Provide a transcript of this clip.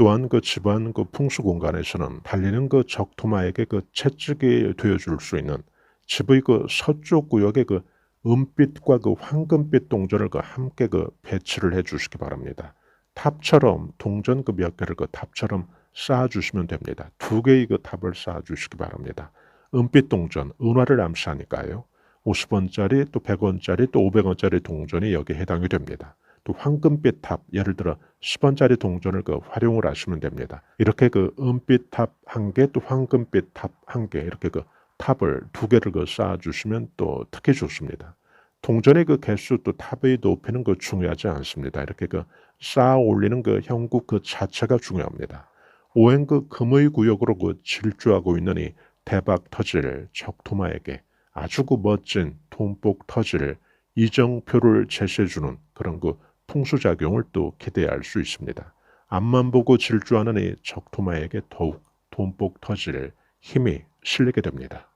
또한 그 집안 그 풍수 공간에서는 달리는 그 적토마에게 그 채찍이 되어줄 수 있는 집의 그 서쪽 구역의 그 은빛과 그 황금빛 동전을 그 함께 그 배치를 해 주시기 바랍니다. 탑처럼 동전 그 몇 개를 그 탑처럼 쌓아 주시면 됩니다. 두 개의 그 탑을 쌓아 주시기 바랍니다. 은빛 동전, 은화를 암시하니까요. 50원짜리 또 100원짜리 또 500원짜리 동전이 여기에 해당이 됩니다. 또 황금빛 탑, 예를 들어 10원짜리 동전을 그 활용을 하시면 됩니다. 이렇게 그 은빛 탑 한 개, 또 황금빛 탑 한 개, 이렇게 그 탑을 두 개를 그 쌓아주시면 또 특히 좋습니다. 동전의 그 개수 또 탑의 높이는 그 중요하지 않습니다. 이렇게 그 쌓아 올리는 그 형국 그 자체가 중요합니다. 오행 그 금의 구역으로 그 질주하고 이 대박 터질 적토마에게 아주 그 멋진 돈복 터질 이정표를 제시해주는 그런 그 풍수작용을 또 기대할 수 있습니다. 앞만 보고 질주하는 이 적토마에게 더욱 돈복 터질 힘이 실리게 됩니다.